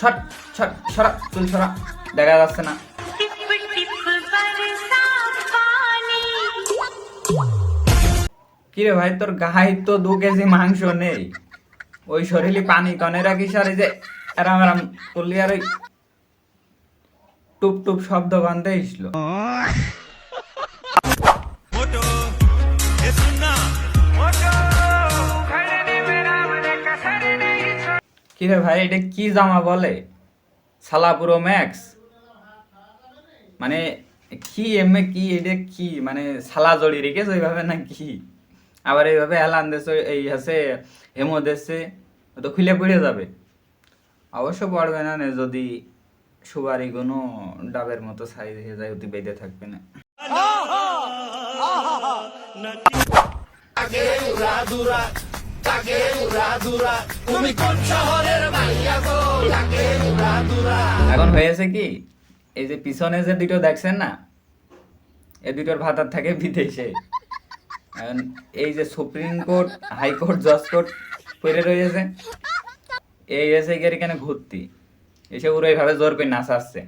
সর সরা চুল সরা দেখা যাচ্ছে না। কিরে ভাই, তোর গায়ে তো দু কেজি মাংস নেই। ওই শরীরে পানি কনে রাখিস আর যে আরাম আরাম করলি আর টুপ টুপ শব্দ বান্ধে ইসলো কিরে ভাই এটা কি জামা বলে সালাপুরো ম্যাক্স মানে কি এমএ কি এটা কি মানে সালা জড়ি রেখেছে ওইভাবে না কি আবার এইভাবে এলান দেশে এই আছে হেমো দেশে তো খুলে পড়ে যাবে অবশ্য পড়বে না যদি সুবারি কোনো ডাবের মতো সাইজ হয়ে যায় অতি বেঁধে থাকবে না এখন হয়েছে কি, এই যে পিছনে যে দুটো দেখছেন না এই দুটোর ভাতার থাকে বিদেশে। এই যে সুপ্রিম কোর্ট হাইকোর্ট জজ কোর্ট পড়ে রয়েছে, এই এসে গিয়ে এখানে ঘুরতি। এসে ওরা এইভাবে জোর করে নাচাচ্ছে।